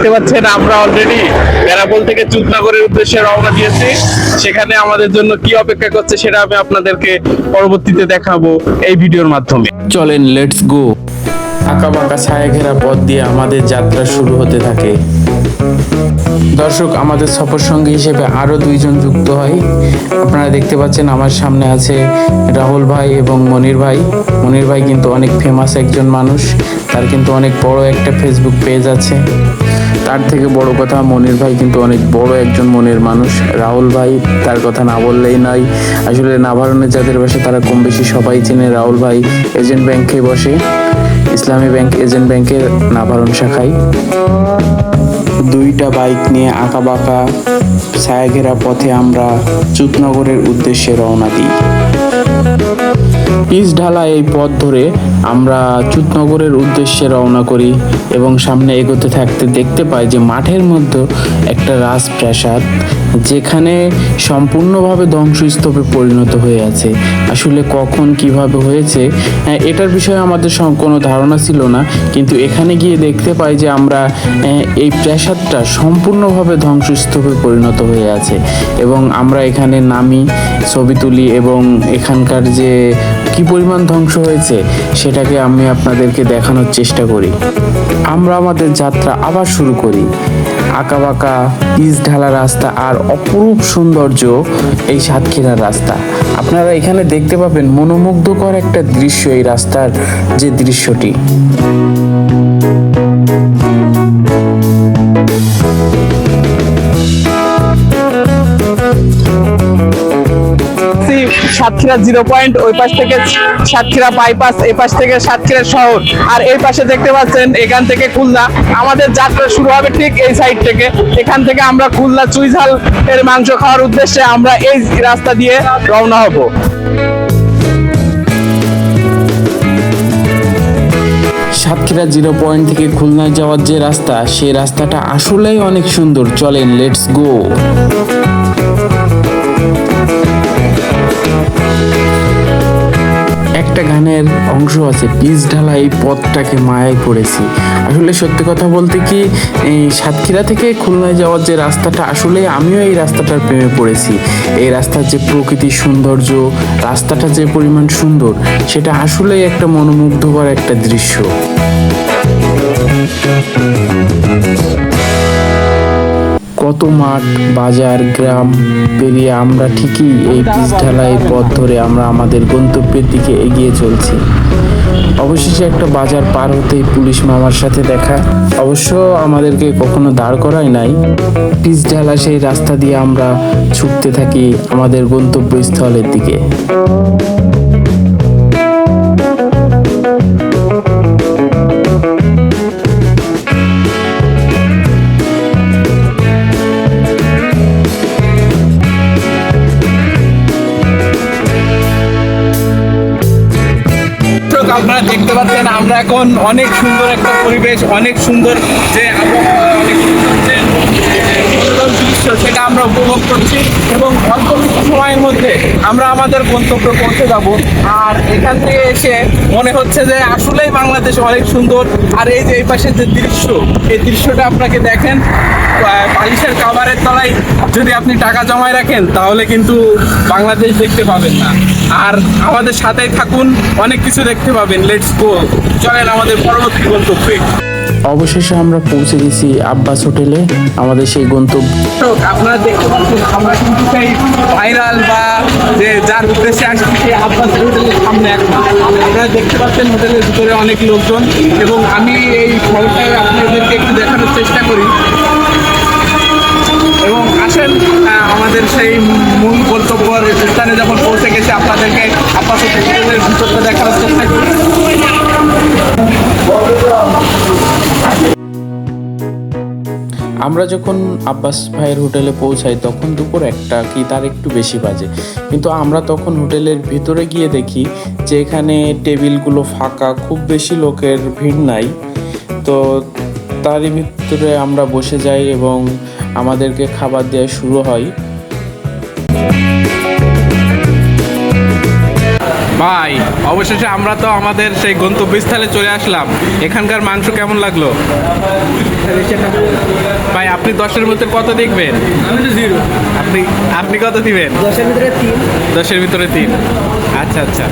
দেখতে পাচ্ছেন, আমরা অলরেডি বেনাপোল থেকে চুতনগরের উদ্দেশ্যে রওনা দিয়েছি। সেখানে আমাদের জন্য কি অপেক্ষা করছে সেটা আমি আপনাদেরকে পরবর্তীতে দেখাবো এই ভিডিওর মাধ্যমে। চলেন লেটস গো আঁকা বাঁকা ছায়া ঘেরা পথ দিয়ে আমাদের যাত্রা শুরু হতে থাকে। দর্শক, আমাদের সফর সঙ্গী হিসেবে আরও দুইজন যুক্ত হয়। আপনারা দেখতে পাচ্ছেন, আমার সামনে আছে রাহুল ভাই এবং মনির ভাই। মনির ভাই কিন্তু অনেক ফেমাস একজন মানুষ। তার কিন্তু অনেক বড় একটা ফেসবুক পেজ আছে। তার থেকে বড় কথা মনির ভাই কিন্তু অনেক বড় একজন মনের মানুষ। রাহুল ভাই তার কথা না বললেই নয়। আসলে নাভারণের যাদের বাসা তারা কম বেশি সবাই চেনে রাহুল ভাই এজেন্ট ব্যাংকে বসে। ইসলামী ব্যাংক এজেন্ট ব্যাংকের নাভারণ শাখায়। দুইটা বাইক নিয়ে আঁকা বাঁকা ছায়াঘেরা পথে আমরা চুতনগরের উদ্দেশ্যে রওনা দিই। পিচ ঢালা এই পথ ধরে আমরা চুতনগরের উদ্দেশ্যে রওনা করি এবং সামনে এগোতে থাকতে দেখতে পাই যে মাঠের মধ্যে একটা রাজপ্রাসাদ যেখানে সম্পূর্ণভাবে ধ্বংসস্তূপে পরিণত হয়ে আছে। আসলে কখন কীভাবে হয়েছে হ্যাঁ, এটার বিষয়ে আমাদের কোনো ধারণা ছিল না কিন্তু এখানে গিয়ে দেখতে পাই যে আমরা এই প্রাসাদটা সম্পূর্ণভাবে ধ্বংসস্তূপে পরিণত হয়ে আছে এবং আমরা এখানে নামি ছবি তুলি এবং এখানকার যে কি পরিমাণ ধ্বংস হয়েছে সেটাকে আমি আপনাদেরকে দেখানোর চেষ্টা করি। আমরা আমাদের যাত্রা আবার শুরু করি। আঁকা বাঁকা পিচ ঢালা রাস্তা আর অপরূপ সৌন্দর্য এই সাতক্ষীরার রাস্তা। আপনারা এখানে দেখতে পাবেন মনোমুগ্ধকর একটা দৃশ্য এই রাস্তার যে দৃশ্যটি। সাতক্ষীরা জিরো পয়েন্ট, ওই পাশ থেকে সাতক্ষীরা বাইপাস এই পাশ থেকে সাতক্ষীরা শহর। আর এই পাশে দেখতে পাচ্ছেন এখান থেকে খুলনা। আমাদের যাত্রা শুরু হবে ঠিক এই সাইড থেকে। এখান থেকে আমরা খুলনা চুইঝাল এর মাংস খাওয়ার উদ্দেশ্যে আমরা এই রাস্তা দিয়ে রওনা হব। সাতক্ষীরা জিরো পয়েন্ট থেকে খুলনায় যাওয়ার যে রাস্তা সেই রাস্তাটা আসলেই অনেক সুন্দর। চলেন লেটস গো অংশ আছে। পিচ ঢালা এই পথটাকে মায়ায় পড়েছি আসলে সত্যি কথা বলতে কি, এই সাতক্ষীরা থেকে খুলনায় যাওয়ার যে রাস্তাটা, আসলে আমিও এই রাস্তাটার প্রেমে পড়েছি। এই রাস্তার যে প্রকৃতির সৌন্দর্য, রাস্তাটা যে পরিমাণ সুন্দর, সেটা আসলেই একটা মনোমুগ্ধকর একটা দৃশ্য। কত মাঠ বাজার, গ্রাম পেরিয়ে আমরা ঠিকই এই পিচ ঢালাই পথ ধরে আমরা আমাদের গন্তব্যের দিকে এগিয়ে চলছি। অবশেষে একটা বাজার পার হতেই পুলিশ মামার সাথে দেখা। অবশ্য আমাদেরকে কখনো দাঁড় করায় নাই। পিচ ঢালা সেই রাস্তা দিয়ে আমরা ছুটতে থাকি আমাদের গন্তব্যস্থলের দিকে। আপনারা দেখতে পাচ্ছেন, আমরা এখন অনেক সুন্দর একটা পরিবেশ, অনেক সুন্দর যে সুন্দর দৃশ্য, সেটা আমরা উপভোগ করছি এবং অল্প কিছু সময়ের মধ্যে আমরা আমাদের গন্তব্যে পৌঁছে যাব। আর এখান থেকে এসে মনে হচ্ছে যে আসলেই বাংলাদেশ অনেক সুন্দর। আর এই যে এই পাশের যে দৃশ্য, এই দৃশ্যটা আপনাকে দেখেন। বালিশের কাভারের তলায় যদি আপনি টাকা জমায় রাখেন তাহলে কিন্তু বাংলাদেশ দেখতে পাবেন না। আর আমাদের সাথেই থাকুন অনেক কিছু দেখতে পাবেন। লেটস গো চলেন আমাদের পরবর্তী গন্তব্যে। অবশেষে আমরা পৌঁছে গেছি আব্বাস হোটেলে আমাদের সেই গন্তব্য। আপনারা দেখতে পাচ্ছেন আমরা কিন্তু সেই ভাইরাল বা যে যার উদ্দেশ্যে আসছি সেই আব্বাস হোটেলের সামনে এখন। আপনারা দেখতে পাচ্ছেন হোটেলের ভিতরে অনেক লোকজন। এবং আমি এই ফলটা আপনাদেরকে একটু দেখানোর চেষ্টা করি। আসেন আমাদের সেই মূল গন্তব্য স্থানে যখন পৌঁছে গেছে, আপনাদেরকে হোটেলের ভিতরটা চেষ্টা করি। আমরা যখন আব্বাস ভাইয়ের হোটেলে পৌঁছাই, তখন দুপুর একটা কি তার একটু বেশি বাজে। কিন্তু আমরা তখন হোটেলের ভিতরে গিয়ে দেখি যে এখানে টেবিলগুলো ফাঁকা, খুব বেশি লোকের ভিড় নাই। তো তারই ভিতরে আমরা বসে যাই এবং আমাদেরকে খাবার দেওয়া শুরু হয়। ভাই অবশেষে আমরা তো আমাদের সেই গন্তব্যস্থলে চলে আসলাম। এখানকার মাংস কেমন লাগল? ভাই আপনি দশের মধ্যে কত দেখবেন? আমি আপনি আপনি কত দিবেন? দশের ভিতরে তিন। দশের ভিতরে তিন। আচ্ছা আচ্ছা।